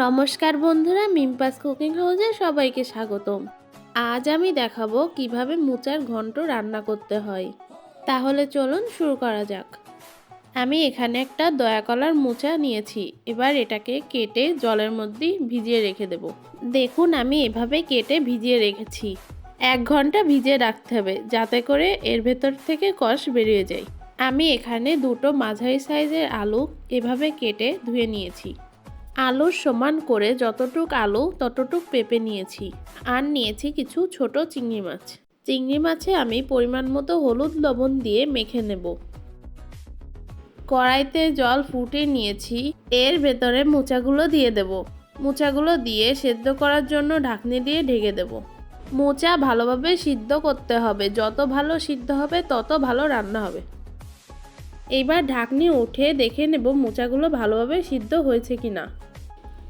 নমস্কার বন্ধুরা, মিমপাস কুকিং হাউসে সবাইকে স্বাগতম। আজ আমি দেখাবো কীভাবে মোচার ঘন্ট রান্না করতে হয়। তাহলে চলুন শুরু করা যাক। আমি এখানে একটা দয়াকলার মোচা নিয়েছি। এবার এটাকে কেটে জলের মধ্যে ভিজিয়ে রেখে দেব। দেখুন, আমি এভাবে কেটে ভিজিয়ে রেখেছি। এক ঘণ্টা ভিজিয়ে রাখতে হবে, যাতে করে এর ভেতর থেকে কষ বেরিয়ে যায়। আমি এখানে দুটো মাঝারি সাইজের আলু এভাবে কেটে ধুয়ে নিয়েছি। আলুর সমান করে যতটুক আলু, ততটুক পেঁপে নিয়েছি। আর নিয়েছি কিছু ছোট চিংড়ি মাছ। চিংড়ি মাছে আমি পরিমাণ মতো হলুদ লবণ দিয়ে মেখে নেব। কড়াইতে জল ফুটে নিয়েছি, এর ভেতরে মোচাগুলো দিয়ে দেব। মোচাগুলো দিয়ে সেদ্ধ করার জন্য ঢাকনি দিয়ে ঢেকে দেব। মোচা ভালোভাবে সিদ্ধ করতে হবে। যত ভালো সিদ্ধ হবে, তত ভালো রান্না হবে। এইবার ঢাকনি উঠে দেখে নেব মোচাগুলো ভালোভাবে সিদ্ধ হয়েছে কিনা।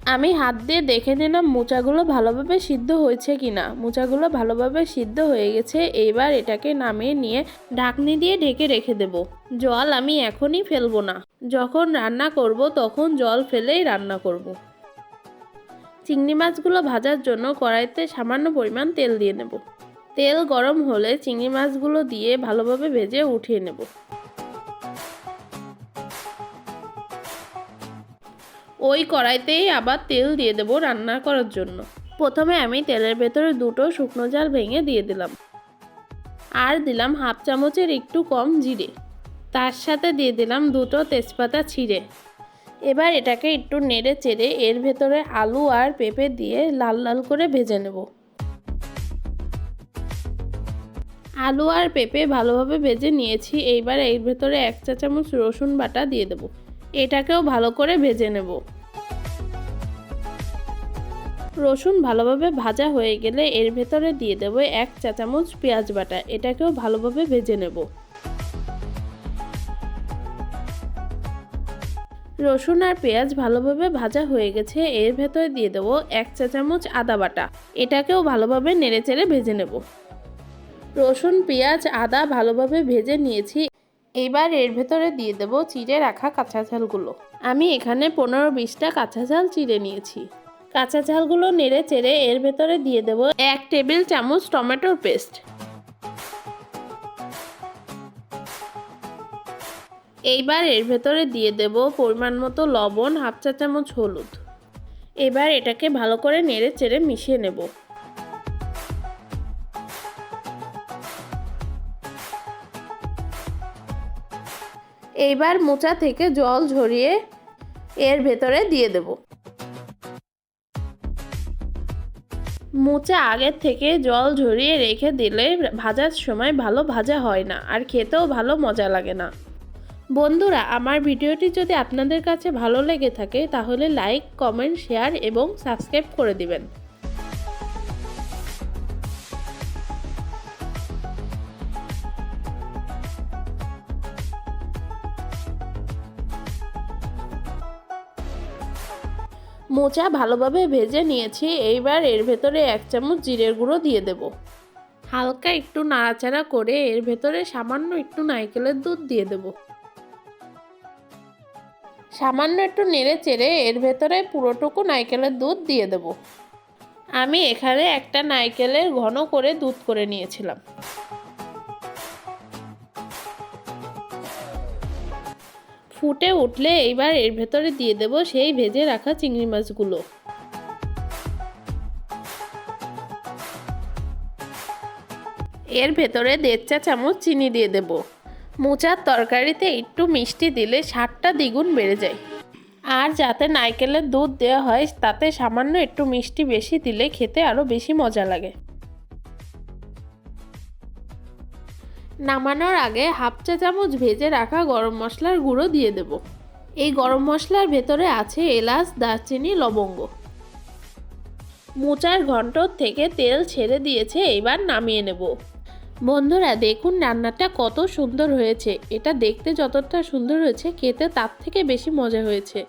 আমি হাত দিয়ে দেখে নিলাম মোচাগুলো ভালোভাবে সিদ্ধ হয়েছে কিনা। মোচাগুলো ভালোভাবে সিদ্ধ হয়ে গেছে, এইবার এটাকে নামিয়ে নিয়ে ঢাকনি দিয়ে ঢেকে রেখে দেব। জল আমি এখনই ফেলব না। যখন রান্না করব তখন জল ফেলেই রান্না করব। চিংড়ি মাছগুলো ভাজার জন্য কড়াইতে সামান্য পরিমাণ তেল দিয়ে নেব। তেল গরম হলে চিংড়ি মাছগুলো দিয়ে ভালোভাবে ভেজে উঠিয়ে নেব। ওই কড়াইতেই আবার তেল দিয়ে দেবো রান্না করার জন্য। প্রথমে আমি তেলের ভেতরে দুটো শুকনো জাল ভেঙে দিয়ে দিলাম। আর দিলাম হাফ চামচের একটু কম জিরে। তার সাথে দিয়ে দিলাম দুটো তেজপাতা ছিঁড়ে। এবার এটাকে একটু নেড়ে চেড়ে এর ভেতরে আলু আর পেঁপে দিয়ে লাল লাল করে ভেজে নেব। আলু আর পেঁপে ভালোভাবে ভেজে নিয়েছি। এইবার এর ভেতরে এক চা চামচ রসুন বাটা দিয়ে দেবো। এটাকেও ভালো করে ভেজে নেব। রসুন ভালোভাবে ভাজা হয়ে গেলে এর ভেতরে দিয়ে দেবো এক চা চামচ পেঁয়াজ বাটা, এটাকেও ভালোভাবে ভেজে নেব। রসুন আর পেঁয়াজ ভালোভাবে ভাজা হয়ে গেছে, এর ভেতরে দিয়ে দেবো এক চা চামচ আদা বাটা, এটাকেও ভালোভাবে নেড়েচেড়ে ভেজে নেব। রসুন, পেঁয়াজ, আদা ভালোভাবে ভেজে নিয়েছি এবার এর ভেতরে দিয়ে দেবো চিড়ে রাখা কাঁচা ঝালগুলো। আমি এখানে পনেরো বিশটা কাঁচা ঝাল চিড়ে নিয়েছি। কাঁচা ঝালগুলো নেড়ে চেড়ে এর ভেতরে দিয়ে দেবো এক টেবিল চামচ টমেটোর পেস্ট। এইবার এর ভেতরে দিয়ে দেব পরিমাণ মতো লবণ, হাফ চা চামচ হলুদ। এবার এটাকে ভালো করে নেড়ে চেড়ে মিশিয়ে নেব। এইবার মোচা থেকে জল ঝরিয়ে এর ভেতরে দিয়ে দেব। মোচা আগের থেকে জল ঝরিয়ে রেখে দিলে ভাজার সময় ভালো ভাজা হয় না আর খেতেও ভালো মজা লাগে না। বন্ধুরা, আমার ভিডিওটি যদি আপনাদের কাছে ভালো লেগে থাকে, তাহলে লাইক, কমেন্ট, শেয়ার এবং সাবস্ক্রাইব করে দিবেন। মোচা ভালোভাবে ভেজে নিয়েছি, এইবার এর ভেতরে এক চামচ জিরের গুঁড়ো দিয়ে দেব। হালকা একটু নাড়াচাড়া করে এর ভেতরে সামান্য একটু নারকেলের দুধ দিয়ে দেব। সামান্য একটু নেড়ে চেড়ে এর ভেতরে পুরোটুকু নারকেলের দুধ দিয়ে দেব। আমি এখানে একটা নারকেলের ঘন করে দুধ করে নিয়েছিলাম। ফুটে উঠলে এইবার এর ভেতরে দিয়ে দেব সেই ভেজে রাখা চিংড়ি মাছগুলো। এর ভেতরে দেড় চা চামচ চিনি দিয়ে দেব। মোচার তরকারিতে একটু মিষ্টি দিলে স্বাদটা দ্বিগুণ বেড়ে যায়। আর যাতে নারকেলের দুধ দেওয়া হয়, তাতে সামান্য একটু মিষ্টি বেশি দিলে খেতে আরও বেশি মজা লাগে। নামানোর আগে হাফ চা চামচ ভেজে রাখা গরম মশলার গুঁড়ো দিয়ে দেব। এই গরম মশলার ভেতরে আছে এলাচ, দারচিনি, লবঙ্গ। মোচার ঘন্ট থেকে তেল ছেড়ে দিয়েছে, এবার নামিয়ে নেব। বন্ধুরা, দেখুন রান্নাটা কত সুন্দর হয়েছে। এটা দেখতে যতটা সুন্দর হয়েছে, খেতে তার থেকে বেশি মজা হয়েছে।